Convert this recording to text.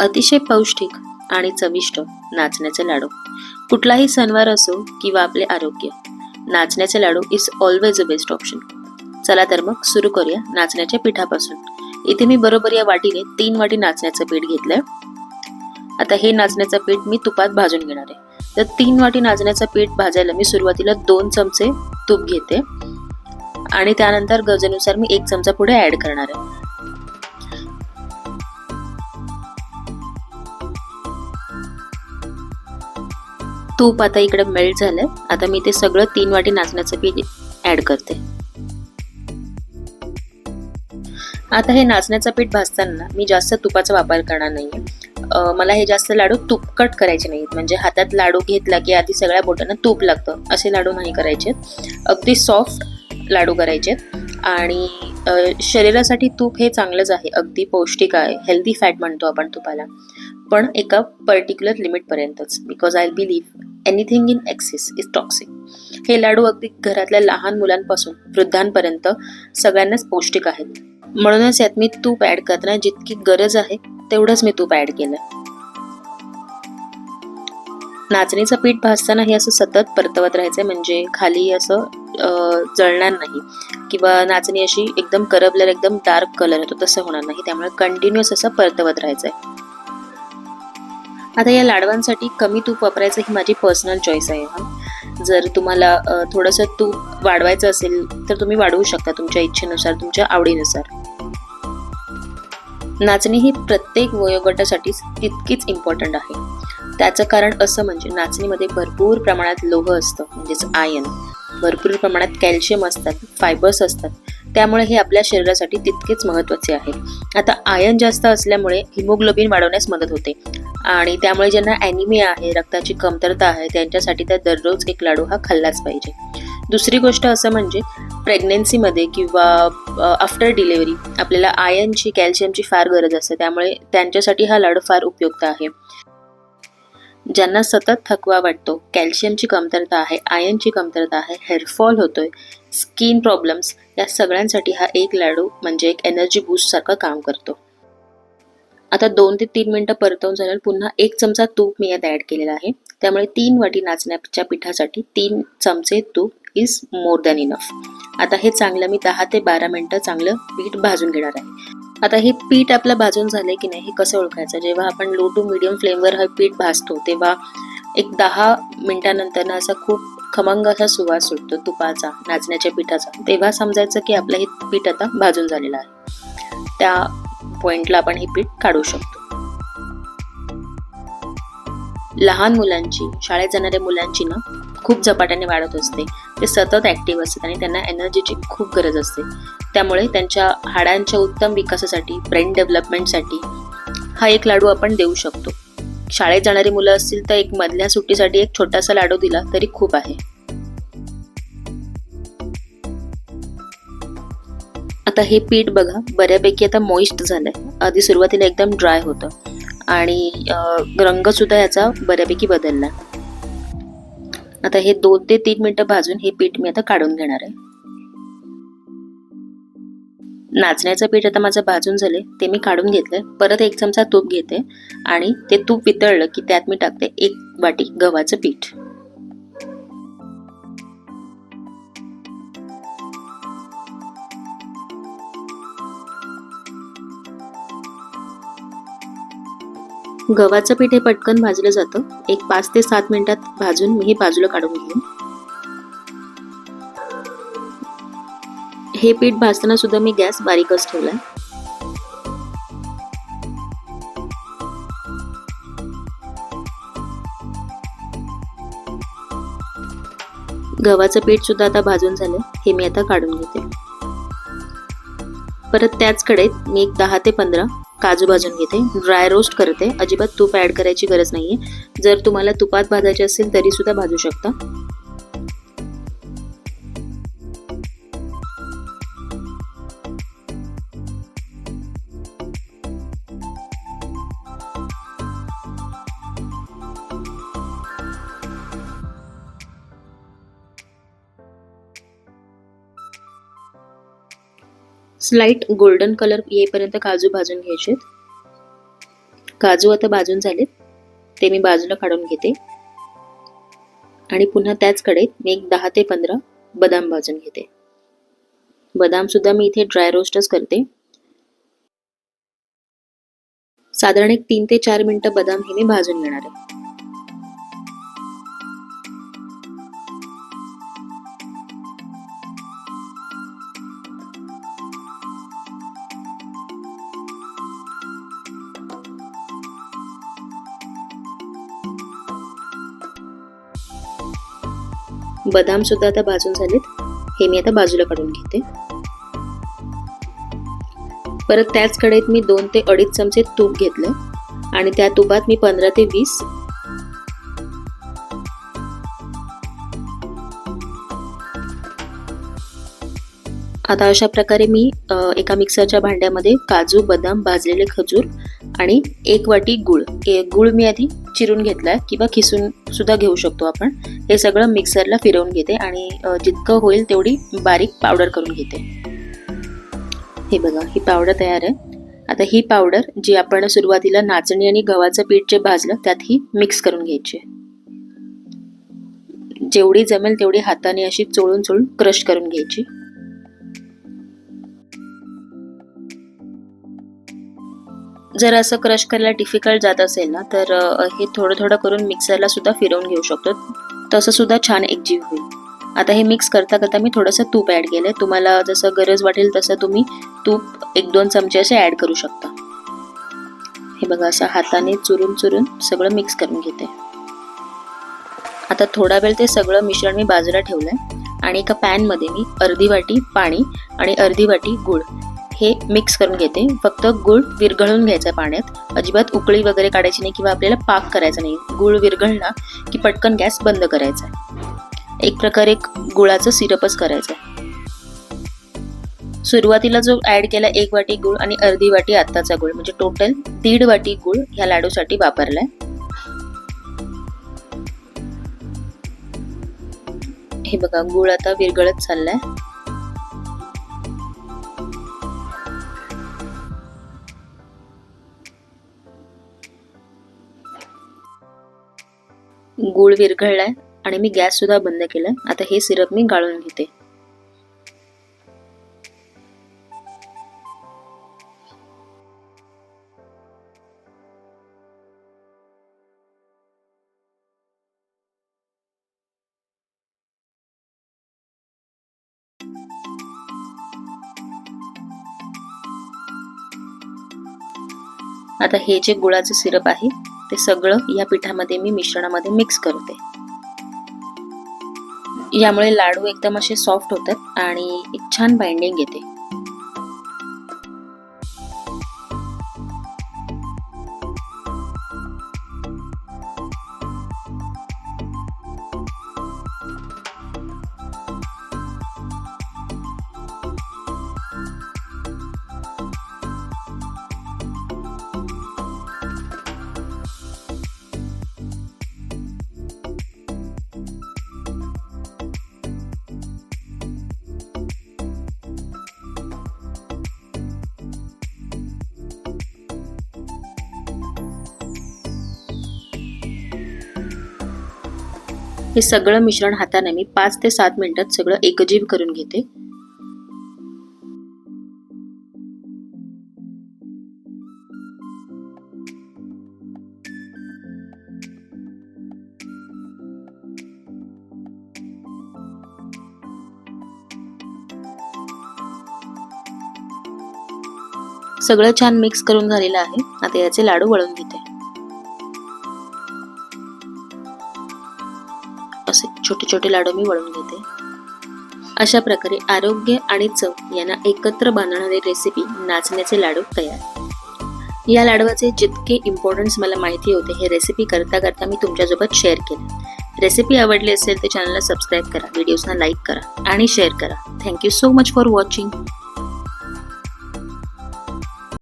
अतिशय पौष्टिक आणि चविष्ट नाचण्याचे लाडू. कुठलाही सणवार असो किंवा आपले आरोग्य नाचण्याचे लाडू is always a best option चला तर मग सुरू करूया नाचण्याच्या पिठापासून. इथे मी बरोबर या वाटीने तीन वाटी नाचण्याचं पीठ घेतलंय. आता हे नाचण्याचं पीठ मी तुपात भाजून घेणार आहे. तर तीन वाटी नाचण्याचं पीठ भाजायला मी सुरुवातीला दोन चमचे तूप घेते. आणि त्यानंतर गरजेनुसार मी एक चमचा पुढे ऍड करणार आहे. तूप आता इकडे मेल्ट झालंय. आता मी ते सगळं तीन वाटी नाचण्याचं पीठ ऍड करते. आता हे नाचण्याचं पीठ भाजताना मी जास्त तुपाचा वापर करणार नाहीये. मला हे जास्त लाडू तुपकट करायचे नाहीत. म्हणजे हातात लाडू घेतला की आधी सगळ्या बोटांना तूप लागतं. असे लाडू नाही करायचे. अगदी सॉफ्ट लाडू करायचे. आणि शरीरासाठी तूप हे चांगलंच आहे. अगदी पौष्टिक आहे. हेल्दी फॅट म्हणतो आपण तुपाला. पण एका particular लिमिटपर्यंतच because I believe anything in excess is toxic हे लाडू अगदी घरातल्या लहान मुलांपासून वृद्धांपर्यंत सगळ्यांनाच पौष्टिक आहेत. म्हणूनच यात मी तूप ऍड करताना जितकी गरज आहे तेवढंच मी तूप ऍड केलं. नाचणीचं पीठ भाजताना हे असं सतत परतवत राहायचंय म्हणजे खाली असं जळणार नाही. किंवा नाचणी अशी एकदम करबल्यावर एकदम डार्क कलर येतो तसं होणार नाही. त्यामुळे कंटिन्युअस असं परतवत राहायचंय. आता या लाडवांसाठी कमी तूप वापरायचं ही माझी पर्सनल चॉईस आहे हा. जर तुम्हाला थोडंसं तूप वाढवायचं असेल तर तुम्ही वाढवू शकता तुमच्या इच्छेनुसार तुमच्या आवडीनुसार. नाचणी ही प्रत्येक वयोगटासाठी तितकीच इम्पॉर्टंट आहे. त्याचं कारण असं म्हणजे नाचणीमध्ये भरपूर प्रमाणात लोह असतं म्हणजेच आयन भरपूर प्रमाणात कॅल्शियम असतात फायबर्स असतात. त्यामुळे हे आपल्या शरीरासाठी तितकेच महत्त्वाचे आहे. आता आयन जास्त असल्यामुळे हिमोग्लोबिन वाढवण्यास मदत होते. आणि त्यामुळे ज्यांना ॲनिमिया आहे रक्ताची कमतरता आहे त्यांच्यासाठी तर दररोज एक लाडू हा खाल्लाच पाहिजे. दुसरी गोष्ट असं म्हणजे प्रेग्नेन्सीमध्ये किंवा आफ्टर डिलेवरी आपल्याला आयनची कॅल्शियमची फार गरज असते. त्यामुळे त्यांच्यासाठी हा लाडू फार उपयुक्त आहे. ज्यांना सतत थकवा वाटतो कॅल्शियमची कमतरता आहे आयनची कमतरता आहे हेअरफॉल होतोय स्किन प्रॉब्लेम्स या सगळ्यांसाठी हा एक लाडू म्हणजे एक एनर्जी बूस्टसारखं काम करतो. आता दोन ते तीन मिनटं परतवून झाल्यावर पुन्हा एक चमचा तूप मी यात ॲड केलेला आहे. त्यामुळे तीन वाटी नाचण्याच्या पिठासाठी तीन चमचे तूप इज मोर दॅन इनफ आता हे चांगलं मी दहा ते बारा मिनटं चांगलं पीठ भाजून घेणार आहे. आता हे पीठ आपलं भाजून झालं की नाही हे कसं ओळखायचं? जेव्हा आपण लो टू मिडियम फ्लेमवर हे पीठ भाजतो तेव्हा एक दहा मिनिटानंतर असा खूप खमंग असा सुवास सुटतो तुपाचा नाचण्याच्या पिठाचा. तेव्हा समजायचं की आपलं हे पीठ आता भाजून झालेलं आहे. त्या पॉइंटला आपण हे पीठ काढू शकतो. लहान मुलांची शाळेत जाणाऱ्या मुलांची ना खूप झपाट्याने वाढत असते. ते सतत ॲक्टिव्ह असतात आणि त्यांना एनर्जीची खूप गरज असते. त्यामुळे त्यांच्या हाडांच्या उत्तम विकासासाठी ब्रेन डेव्हलपमेंटसाठी हा एक लाडू आपण देऊ शकतो. शाळेत जाणारी मुलं असतील तर एक मधल्या सुट्टीसाठी एक छोटासा लाडू दिला तरी खूप आहे. आता हे पीठ बघा बऱ्यापैकी आता मॉइस्ट आहे आधी सुरुवातीला एकदम ड्राय होतं. आणि रंगसुद्धा याचा बऱ्यापैकी बदलला. आता हे दोन ते तीन मिनटं भाजून हे पीठ मी आता काढून घेणार आहे. नाचण्याचं पीठ आता माझं भाजून झाले ते मी काढून घेतलंय. परत एक चमचा तूप घेते आणि ते तूप वितळलं की त्यात मी टाकते एक वाटी गव्हाचं पीठ. गव्हाचं पीठ हे पटकन भाजलं जातं. एक पाच ते सात मिनिटात भाजून मी हे बाजूला काढून घेईन. हे पीठ भाजताना सुद्धा मी गॅस बारीकच ठेवलाय. गव्हाचं पीठ सुद्धा आता भाजून झालं. हे मी आता काढून घेते. परत त्याच कडेत मी एक दहा ते पंधरा काजू भाजून घेते. ड्राय रोस्ट करते. अजिबात तूप ऍड करायची गरज नाहीये. जर तुम्हाला तुपात भाजायचे असेल तरी सुद्धा भाजू शकता. स्लाईट गोल्डन कलर येईपर्यंत काजू भाजून घ्यायचे काजू आता भाजून झालेत. ते मी बाजूला काढून घेते. आणि पुन्हा त्याच मी एक दहा ते पंधरा बदाम भाजून घेते. बदाम सुद्धा मी इथे ड्राय रोस्टच करते. साधारण एक तीन ते चार मिनिटं बदाम हे मी भाजून घेणार आहे. बदाम सुद्धा आता भाजून झालेत. हे मी आता बाजूला काढून घेते. परत त्याच कढईत मी दोन ते अडीच चमचे तूप घेतलं. आणि त्या तुपात मी पंधरा ते वीस आता अशा प्रकारे मी एका मिक्सरच्या भांड्यामध्ये काजू बदाम भाजलेले खजूर आणि एक वाटी गुळ. गुळ मी आधी चिरून घेतलाय किंवा खिसून सुद्धा घेऊ शकतो आपण. हे सगळं मिक्सरला फिरवून घेते आणि जितकं होईल तेवढी बारीक पावडर करून घेते. हे बघा ही पावडर तयार आहे. आता ही पावडर जी आपण सुरुवातीला नाचणी आणि गव्हाचं पीठ जे भाजलं त्यात ही मिक्स करून घ्यायची. जेवढी जमेल तेवढी हाताने अशी चोळून चोळून क्रश करून घ्यायची. जर असं क्रश करायला डिफिकल्ट जात असेल ना तर हे थोडं थोडं करून मिक्सरला सुद्धा फिरवून घेऊ शकतो. तसं सुद्धा छान एकजीव होईल. आता हे मिक्स करता करता मी थोडंसं तूप ॲड केलं आहे तुम्हाला जसं गरज वाटेल तसं तुम्ही तूप एक दोन चमचे असे ॲड करू शकता. हे बघा असं हाताने चुरून चुरून सगळं मिक्स करून घेते. आता थोडा वेळ ते सगळं मिश्रण मी बाजूला आहे आणि एका पॅनमध्ये मी अर्धी वाटी पाणी आणि अर्धी वाटी गूळ हे मिक्स करून घेते. फक्त गुळ विरघळून घ्यायचा पाण्यात. अजिबात उकळी वगैरे काढायची नाही किंवा आपल्याला पाक करायचा नाही. गुळ विरघळला की पटकन गॅस बंद करायचा. एक प्रकारे गुळाचं सिरपच करायचं. सुरुवातीला जो ऍड केला एक वाटी गुळ आणि अर्धी वाटी आत्ताचा गुळ म्हणजे टोटल दीड वाटी गुळ ह्या लाडूसाठी वापरलाय. हे बघा गुळ आता विरघळत चाललाय. गूळ विरघळलाय आणि मी गॅस सुद्धा बंद केलाय. आता हे सिरप मी गाळून घेते. आता हे जे गुळाचं सिरप आहे ते सगळं या पिठामध्ये मी मिश्रणामध्ये मिक्स करते. यामुळे लाडू एकदम असे सॉफ्ट होतात आणि एक छान बाइंडिंग येते. हे सगळं मिश्रण हाताने मी पाच ते सात मिनिटात सगळं एकजीव करून घेते. सगळं छान मिक्स करून झालेलं आहे. आता याचे लाडू वळून घेते. छोटे छोटे लाडू मी वळून घेते अशा प्रकारे आरोग्य आणि चव यांना एकत्र बांधणारी रेसिपी नाचण्याचे लाडू तयार. या लाडवाचे जितके इम्पॉर्टन्स मला माहिती होते हे रेसिपी करता करता मी तुमच्यासोबत शेअर केले. रेसिपी आवडली असेल तर चॅनलला सबस्क्राईब करा व्हिडिओजना लाईक करा आणि शेअर करा. Thank you so much for watching